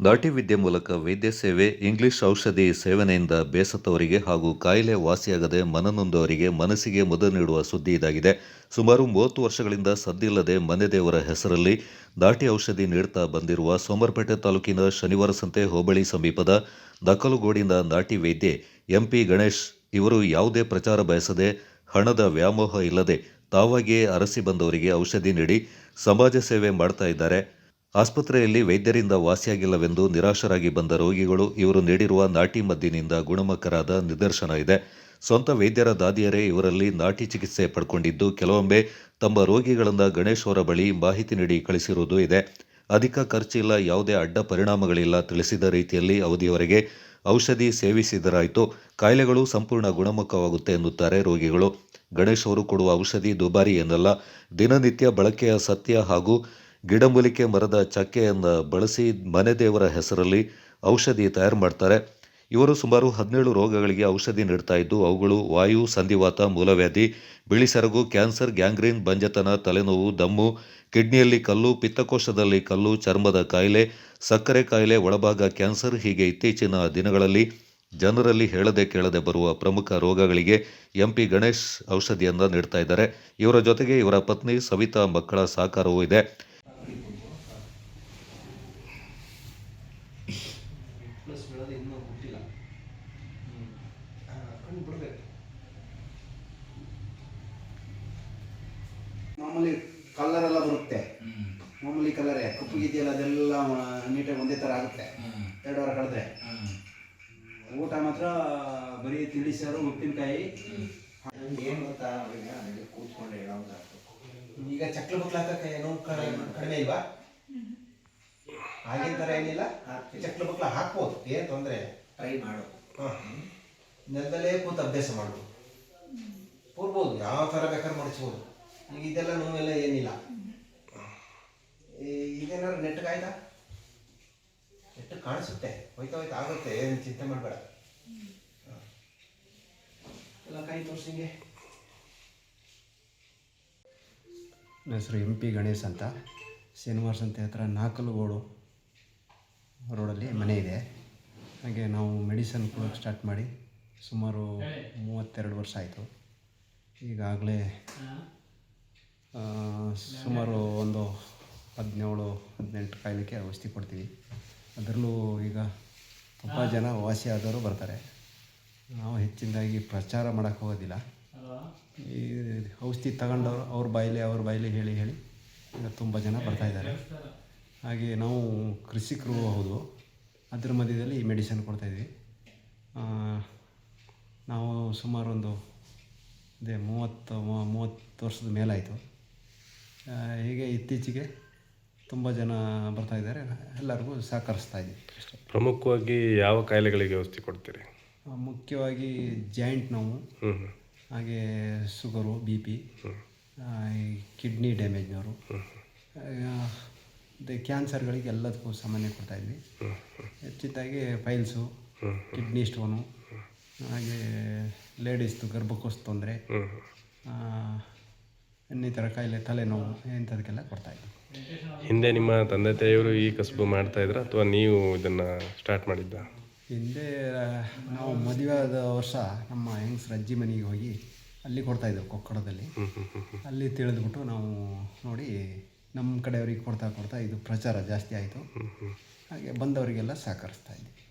ನಾಟಿ ವಿದ್ಯೆ ಮೂಲಕ ವೈದ್ಯ ಸೇವೆ, ಇಂಗ್ಲಿಷ್ ಔಷಧಿ ಸೇವನೆಯಿಂದ ಬೇಸತ್ತವರಿಗೆ ಹಾಗೂ ಕಾಯಿಲೆ ವಾಸಿಯಾಗದೆ ಮನನೊಂದವರಿಗೆ ಮನಸ್ಸಿಗೆ ಮುದ ನೀಡುವ ಸುದ್ದಿ ಇದಾಗಿದೆ. ಸುಮಾರು ಮೂವತ್ತು ವರ್ಷಗಳಿಂದ ಸದ್ದಿಲ್ಲದೆ ಮನೆದೇವರ ಹೆಸರಲ್ಲಿ ದಾಟಿ ಔಷಧಿ ನೀಡುತ್ತಾ ಬಂದಿರುವ ಸೋಮರಪೇಟೆ ತಾಲೂಕಿನ ಶನಿವಾರ ಸಂತೆ ಹೋಬಳಿ ಸಮೀಪದ ದಕಲುಗೋಡಿನ ನಾಟಿ ವೈದ್ಯೆ ಎಂಪಿ ಗಣೇಶ್, ಇವರು ಯಾವುದೇ ಪ್ರಚಾರ ಬಯಸದೆ ಹಣದ ವ್ಯಾಮೋಹ ಇಲ್ಲದೆ ತಾವಾಗಿಯೇ ಅರಸಿ ಬಂದವರಿಗೆ ಔಷಧಿ ನೀಡಿ ಸಮಾಜ ಸೇವೆ ಮಾಡ್ತಾ ಇದ್ದಾರೆ. ಆಸ್ಪತ್ರೆಯಲ್ಲಿ ವೈದ್ಯರಿಂದ ವಾಸಿಯಾಗಿಲ್ಲವೆಂದು ನಿರಾಶರಾಗಿ ಬಂದ ರೋಗಿಗಳು ಇವರು ನೀಡಿರುವ ನಾಟಿ ಮದ್ದಿನಿಂದ ಗುಣಮುಖರಾದ ನಿದರ್ಶನ ಇದೆ. ಸ್ವಂತ ವೈದ್ಯರ ದಾದಿಯರೇ ಇವರಲ್ಲಿ ನಾಟಿ ಚಿಕಿತ್ಸೆ ಪಡ್ಕೊಂಡಿದ್ದು ಕೆಲವೊಮ್ಮೆ ತಮ್ಮ ರೋಗಿಗಳಿಂದ ಗಣೇಶ್ ಅವರ ಬಳಿ ಮಾಹಿತಿ ನೀಡಿ ಕಳಿಸಿರುವುದು ಇದೆ. ಅಧಿಕ ಖರ್ಚಿಲ್ಲ, ಯಾವುದೇ ಅಡ್ಡ ಪರಿಣಾಮಗಳಿಲ್ಲ ತಿಳಿಸಿದ ರೀತಿಯಲ್ಲಿ ಅವಧಿಯವರೆಗೆ ಔಷಧಿ ಸೇವಿಸಿದರಾಯಿತು. ಕಾಯಿಲೆಗಳು ಸಂಪೂರ್ಣ ಗುಣಮುಖವಾಗುತ್ತೆ ಎನ್ನುತ್ತಾರೆ ರೋಗಿಗಳು. ಗಣೇಶ್ ಅವರು ಕೊಡುವ ಔಷಧಿ ದುಬಾರಿ ಏನಲ್ಲ ದಿನನಿತ್ಯ ಬಳಕೆಯ ಸತ್ಯ ಹಾಗೂ ಗಿಡಮೂಲಿಕೆ ಮರದ ಚಕ್ಕೆಯನ್ನು ಬಳಸಿ ಮನೆ ದೇವರ ಹೆಸರಲ್ಲಿ ಔಷಧಿ ತಯಾರು ಮಾಡ್ತಾರೆ. ಇವರು ಸುಮಾರು ಹದಿನೇಳು ರೋಗಗಳಿಗೆ ಔಷಧಿ ನೀಡ್ತಾ ಇದ್ದು, ಅವುಗಳು ವಾಯು, ಸಂಧಿವಾತ, ಮೂಲವ್ಯಾಧಿ, ಬಿಳಿ ಸೆರಗು, ಕ್ಯಾನ್ಸರ್, ಗ್ಯಾಂಗ್ರೀನ್, ಬಂಜತನ, ತಲೆನೋವು, ದಮ್ಮು, ಕಿಡ್ನಿಯಲ್ಲಿ ಕಲ್ಲು, ಪಿತ್ತಕೋಶದಲ್ಲಿ ಕಲ್ಲು, ಚರ್ಮದ ಕಾಯಿಲೆ, ಸಕ್ಕರೆ ಕಾಯಿಲೆ, ಒಳಭಾಗ ಕ್ಯಾನ್ಸರ್ ಹೀಗೆ ಇತ್ತೀಚಿನ ದಿನಗಳಲ್ಲಿ ಜನರಲ್ಲಿ ಹೇಳದೆ ಕೇಳದೆ ಬರುವ ಪ್ರಮುಖ ರೋಗಗಳಿಗೆ ಎಂಪಿ ಗಣೇಶ್ ಔಷಧಿಯನ್ನು ನೀಡ್ತಾ ಇದ್ದಾರೆ. ಇವರ ಜೊತೆಗೆ ಇವರ ಪತ್ನಿ ಸವಿತಾ ಮಕ್ಕಳ ಸಹಕಾರವೂ ಇದೆ. ಮಾಮೂಲಿ ಕಲರ್ ಎಲ್ಲ ಬರುತ್ತೆ. ಮಾಮೂಲಿ ಕಲರೇ ಕಪ್ಪಗಿದೆಯಲ್ಲ ಅದೆಲ್ಲ ನೀಟಾಗಿ ಒಂದೇ ಥರ ಆಗುತ್ತೆ. ಎರಡು ವಾರ ಕಳೆದ್ರೆ. ಊಟ ಮಾತ್ರ ಬರೀ ತಿಳಿ ಸಾರು ಉಪ್ಪಿನಕಾಯಿ. ಏನು ಗೊತ್ತಾ ಅವ್ರಿಗೆ ಅಲ್ಲಿ ಕೂತ್ಕೊಂಡು ಹೇಳೋದಾಗ್ತದೆ ಈಗ ಚಕ್ಲ ಬಕ್ಲ ಹಾಕಕ್ಕೆ ಏನೋ ಕಡಿಮೆ ಇಲ್ವಾ? ಆಗಿನ ಥರ ಏನಿಲ್ಲ? ಚಕ್ಲ ಬಕ್ಲ ಹಾಕ್ಬೋದು ಏನು ತೊಂದರೆ ಟ್ರೈ ಮಾಡು. ಹಾಂ. ನೆಲದಲ್ಲೇ ಕೂತು ಅಭ್ಯಾಸ ಮಾಡ್ಬೋದು. ಕೂರ್ಬೋದು ಯಾವ ಥರ ಬೇಕಾದ್ರೆ ಮಡಚ್ಬೋದು ಈಗ ಇದೆಲ್ಲ ನೋವೆಲ್ಲ ಏನಿಲ್ಲ. ಈಗೇನಾದ್ರು ಇದೇನಾದ್ರು ನೆಟ್ಟಗಾಯ್ತಾ ನೆಟ್ಟು ಕಾಣಿಸುತ್ತೆ. ಹೋಯ್ತಾ ಹೋಯ್ತಾ ಆಗುತ್ತೆ ಏನು ಚಿಂತೆ ಮಾಡಬೇಡ. ಎಲ್ಲ ಕೈ ತೋರಿಸಿಂಗೆ ನನ್ನ ಹೆಸರು ಎಂ ಪಿ ಗಣೇಶ್ ಅಂತ. ಶನಿವಾರ ಸಂತೆ ಹತ್ರ ನಾಲ್ಕಲುಗೋಡು ರೋಡಲ್ಲಿ ಮನೆ ಇದೆ. ಹಾಗೆ ನಾವು ಮೆಡಿಸನ್ ಕೊಡೋಕ್ಕೆ ಸ್ಟಾರ್ಟ್ ಮಾಡಿ ಸುಮಾರು ಮೂವತ್ತೆರಡು ವರ್ಷ ಆಯಿತು. ಈಗಾಗಲೇ ಸುಮಾರು ಒಂದು ಹದಿನೇಳು ಹದಿನೆಂಟು ಕಾಯಿಲೆಗೆ ಔಷಧಿ ಕೊಡ್ತೀವಿ. ಅದರಲ್ಲೂ ಈಗ ತುಂಬ ಜನ ವಾಸಿ ಆದವರು ಬರ್ತಾರೆ. ನಾವು ಹೆಚ್ಚಿನದಾಗಿ ಪ್ರಚಾರ ಮಾಡೋಕ್ಕೆ ಹೋಗೋದಿಲ್ಲ. ಈ ಔಷಧಿ ತಗೊಂಡವರು ಅವ್ರ ಬಾಯಲ್ಲಿ ಅವ್ರ ಬಾಯಲ್ಲಿ ಹೇಳಿ ಹೇಳಿ ಈಗ ತುಂಬ ಜನ ಬರ್ತಾಯಿದ್ದಾರೆ ಹಾಗೆ ನಾವು ಕೃಷಿಕರು ಹೌದು. ಅದ್ರ ಮಧ್ಯದಲ್ಲಿ ಈ ಮೆಡಿಸನ್ ಕೊಡ್ತಾಯಿದ್ವಿ ನಾವು ಸುಮಾರು ಒಂದು ಅದೇ ಮೂವತ್ತು ಮೂವತ್ತು ವರ್ಷದ ಮೇಲಾಯಿತು. ಹೀಗೆ ಇತ್ತೀಚೆಗೆ ತುಂಬ ಜನ ಬರ್ತಾ ಇದ್ದಾರೆ. ಎಲ್ಲರಿಗೂ ಸಹಕರಿಸ್ತಾ ಇದ್ದೀವಿ ಅಷ್ಟೇ. ಪ್ರಮುಖವಾಗಿ ಯಾವ ಕಾಯಿಲೆಗಳಿಗೆ ಔಷಧಿ ಕೊಡ್ತೀರಿ? ಮುಖ್ಯವಾಗಿ ಜಾಯಿಂಟ್ ನೋವು ಹಾಗೆ ಶುಗರು ಬಿ ಪಿ ಕಿಡ್ನಿ ಡ್ಯಾಮೇಜ್ನವರು ಕ್ಯಾನ್ಸರ್ಗಳಿಗೆ ಎಲ್ಲದಕ್ಕೂ ಸಾಮಾನ್ಯ ಕೊಡ್ತಾಯಿದ್ವಿ ಹೆಚ್ಚಿದ್ದಾಗಿ ಫೈಲ್ಸು ಕಿಡ್ನಿ ಸ್ಟೋನು ಹಾಗೆ ಲೇಡೀಸ್ದು ಗರ್ಭಕೋಶ ತೊಂದರೆ ಇನ್ನಿತರ ಕಾಯಿಲೆ ತಲೆನೋವು ಇಂಥದಕ್ಕೆಲ್ಲ ಕೊಡ್ತಾಯಿದ್ವಿ ಹಿಂದೆ ನಿಮ್ಮ ತಂದೆ ತಾಯಿಯವರು ಈ ಕಸುಬು ಮಾಡ್ತಾ ಇದ್ರ ಅಥವಾ ನೀವು ಇದನ್ನು ಸ್ಟಾರ್ಟ್ ಮಾಡಿದ್ದ? ಹಿಂದೆ ನಾವು ಮದುವೆ ಆದ ವರ್ಷ ನಮ್ಮ ಹೆಂಗ್ಸ್ ಅಜ್ಜಿ ಮನೆಗೆ ಹೋಗಿ ಅಲ್ಲಿ ಕೊಡ್ತಾಯಿದ್ದೆವು ಕೊಕ್ಕಡದಲ್ಲಿ. ಅಲ್ಲಿ ತಿಳಿದ್ಬಿಟ್ಟು ನಾವು ನೋಡಿ ನಮ್ಮ ಕಡೆಯವ್ರಿಗೆ ಕೊಡ್ತಾ ಕೊಡ್ತಾ ಇದು ಪ್ರಚಾರ ಜಾಸ್ತಿ ಆಯಿತು. ಹಾಗೆ ಬಂದವರಿಗೆಲ್ಲ ಸಹಕರಿಸ್ತಾ ಇದ್ವಿ.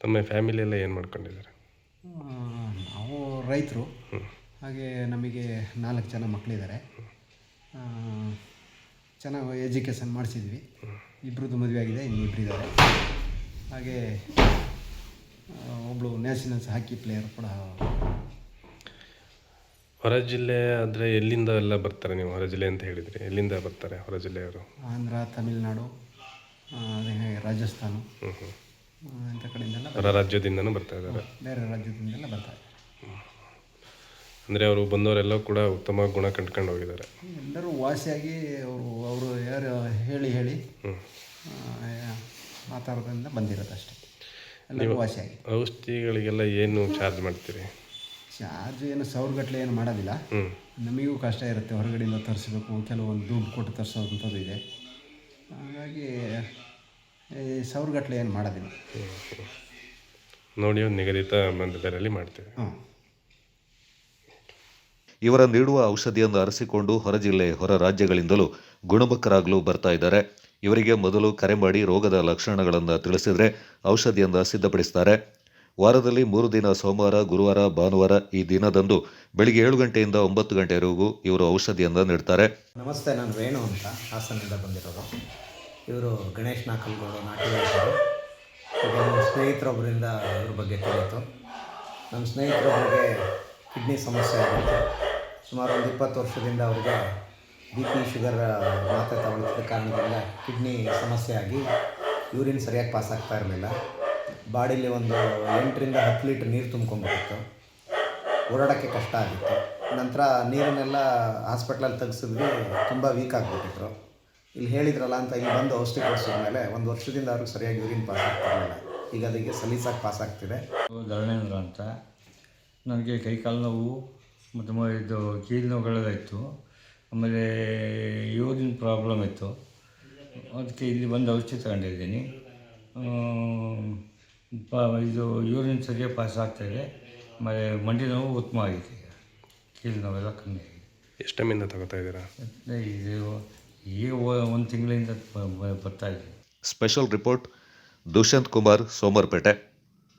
ತಮ್ಮ ಫ್ಯಾಮಿಲಿ ಎಲ್ಲ ಏನು ಮಾಡ್ಕೊಂಡಿದ್ದಾರೆ? ನಾವು ರೈತರು. ಹಾಗೆ ನಮಗೆ ನಾಲ್ಕು ಜನ ಮಕ್ಕಳಿದ್ದಾರೆ. ಚೆನ್ನಾಗಿ ಎಜುಕೇಷನ್ ಮಾಡಿಸಿದ್ವಿ. ಇಬ್ಬರದ್ದು ಮದುವೆ ಆಗಿದೆ ಇನ್ನಿಬ್ಬರಿದ್ದಾರೆ ಹಾಗೆ ಒಬ್ಬಳು ನ್ಯಾಷನಲ್ಸ್ ಹಾಕಿ ಪ್ಲೇಯರ್ ಕೂಡ. ಹೊರ ಜಿಲ್ಲೆ ಅಂದರೆ ಎಲ್ಲಿಂದ ಎಲ್ಲ ಬರ್ತಾರೆ ನೀವು? ಹೊರ ಜಿಲ್ಲೆ ಅಂತ ಹೇಳಿದ್ರಿ ಎಲ್ಲಿಂದ ಬರ್ತಾರೆ ಹೊರ ಜಿಲ್ಲೆಯವರು? ಆಂಧ್ರ ತಮಿಳ್ನಾಡು ಹಾಗೆ ರಾಜಸ್ಥಾನ. ಹ್ಞೂ ಹ್ಞೂ ಆ, ಇಂಥ ಕಡೆಯಿಂದೆಲ್ಲ ಹೊರ ರಾಜ್ಯದಿಂದನೂ ಬರ್ತಾ ಇದ್ದಾರೆ. ಬೇರೆ ರಾಜ್ಯದಿಂದೆಲ್ಲ ಬರ್ತಾರೆ ಅಂದರೆ ಅವರು ಬಂದವರೆಲ್ಲ ಕೂಡ ಉತ್ತಮ ಗುಣ ಕಂಡ್ಕೊಂಡು ಹೋಗಿದ್ದಾರೆ. ಎಲ್ಲರೂ ವಾಸಿಯಾಗಿ ಅವರು ಅವರು ಯಾರು ಹೇಳಿ ಹೇಳಿ ಮಾತಾಡೋದ್ರಿಂದ ಬಂದಿರೋದು ಅಷ್ಟೇ. ಎಲ್ಲರೂ ವಾಸಿಯಾಗಿ. ಔಷಧಿಗಳಿಗೆಲ್ಲ ಏನು ಚಾರ್ಜ್ ಮಾಡ್ತೀರಿ? ಚಾರ್ಜ್ ಏನು ಸಾವಿರಗಟ್ಟಲೆ ಏನು ಮಾಡೋದಿಲ್ಲ. ಹ್ಞೂ ನಮಗೂ ಕಷ್ಟ ಇರುತ್ತೆ ಹೊರಗಡೆಯಿಂದ ತರಿಸ್ಬೇಕು ಕೆಲವೊಂದು ದುಡ್ಡು ಕೊಟ್ಟು ತರಿಸೋವಂಥದ್ದು ಇದೆ. ಹಾಗಾಗಿ ಈ ಸಾವಿರಗಟ್ಟಲೆ ಏನು ಮಾಡೋದಿಲ್ಲ. ನೋಡಿ ಒಂದು ನಿಗದಿತ ಮಂದಿರಲ್ಲಿ ದರಲ್ಲಿ ಮಾಡ್ತೀವಿ. ಹ್ಞೂ ಇವರ ನೀಡುವ ಔಷಧಿಯನ್ನು ಅರಸಿಕೊಂಡು ಹೊರ ಜಿಲ್ಲೆ, ಹೊರ ರಾಜ್ಯಗಳಿಂದಲೂ ಗುಣಮುಖರಾಗಲು ಬರ್ತಾ ಇದ್ದಾರೆ. ಇವರಿಗೆ ಮೊದಲು ಕರೆ ಮಾಡಿ ರೋಗದ ಲಕ್ಷಣಗಳನ್ನು ತಿಳಿಸಿದರೆ ಔಷಧಿಯನ್ನು ಸಿದ್ಧಪಡಿಸ್ತಾರೆ. ವಾರದಲ್ಲಿ ಮೂರು ದಿನ ಸೋಮವಾರ, ಗುರುವಾರ, ಭಾನುವಾರ ಈ ದಿನದಂದು ಬೆಳಿಗ್ಗೆ ಏಳು ಗಂಟೆಯಿಂದ ಒಂಬತ್ತು ಗಂಟೆವರೆಗೂ ಇವರು ಔಷಧಿಯನ್ನು ನೀಡ್ತಾರೆ. ನಮಸ್ತೆ, ನಾನು ವೇಣು ಅಂತ ಹಾಸನದಿಂದ ಬಂದಿರೋದು. ಇವರು ಗಣೇಶ್ ನಾಕಲ್ಗೌಡ ನಾಟಿ ಸ್ನೇಹಿತರೊಬ್ಬರಿಂದ ಇವ್ರ ಬಗ್ಗೆ ತಿಳಿಯಿತು. ನಮ್ಮ ಸ್ನೇಹಿತರೊಬ್ಬರಿಗೆ ಕಿಡ್ನಿ ಸಮಸ್ಯೆ ಆಗಿತ್ತು. ಸುಮಾರು ಒಂದು ಇಪ್ಪತ್ತು ವರ್ಷದಿಂದ ಅವ್ರಿಗೆ ಬಿ ಪಿ ಶುಗರ್ ಮಾತ್ರೆ ತಗೊಳ್ತಿದ್ದ ಕಾರಣದಿಂದ ಕಿಡ್ನಿ ಸಮಸ್ಯೆ ಆಗಿ ಯೂರಿನ್ ಸರಿಯಾಗಿ ಪಾಸ್ ಆಗ್ತಾ ಇರಲಿಲ್ಲ. ಬಾಡಿಲಿ ಒಂದು ಎಂಟರಿಂದ ಹತ್ತು ಲೀಟ್ರ್ ನೀರು ತುಂಬ್ಕೊಂಡ್ಬಿಟ್ಟಿತ್ತು. ಓಡಾಡೋಕ್ಕೆ ಕಷ್ಟ ಆಗಿತ್ತು. ನಂತರ ನೀರನ್ನೆಲ್ಲ ಹಾಸ್ಪಿಟ್ಲಲ್ಲಿ ತೆಗ್ಸಿದ್ವಿ, ತುಂಬ ವೀಕ್ ಆಗಿಬಿಟ್ಟಿದ್ರು. ಇಲ್ಲಿ ಹೇಳಿದ್ರಲ್ಲ ಅಂತ ಇಲ್ಲಿ ಬಂದು ಔಷಧಿ ಕೊಡಿಸಿದ್ಮೇಲೆ ಒಂದು ವರ್ಷದಿಂದ ಅವ್ರಿಗೆ ಸರಿಯಾಗಿ ಯೂರಿನ್ ಪಾಸ್ ಆಗ್ತಾ ಇರಲಿಲ್ಲ ಈಗ ಅದಕ್ಕೆ ಸಲೀಸಾಗಿ ಪಾಸ್ ಆಗ್ತಿದೆ. ಧರಣೇಂದ್ರ ಅಂತ ನನಗೆ ಕೈಕಾಲು ನೋವು ಮತ್ತು ಮ- ಇದು ಕೀಲು ನೋವುಗಳೆಲ್ಲ ಇತ್ತು. ಆಮೇಲೆ ಯೂರಿನ್ ಪ್ರಾಬ್ಲಮ್ ಇತ್ತು. ಅದಕ್ಕೆ ಇಲ್ಲಿ ಬಂದು ಔಷಧಿ ತಗೊಂಡಿದ್ದೀನಿ. ಪ ಇದು ಯೂರಿನ್ ಸರಿಯಾಗಿ ಪಾಸ್ ಆಗ್ತಾಯಿದೆ ಆಮೇಲೆ ಮಂಡಿ ನೋವು ಉತ್ತಮ ಆಗಿದೆ ಈಗ. ಕೀಲು ನೋವೆಲ್ಲ ಕಮ್ಮಿ ಆಗಿದೆ. ಎಷ್ಟು ಟೈಮಿಂದ ತಗೋತಾ ಇದ್ದೀರಾ? ಇದು ಈಗ ಒಂದು ತಿಂಗಳಿಂದ ಬರ್ತಾ ಇದೆ. Special report Dushyant Kumar Somwarpet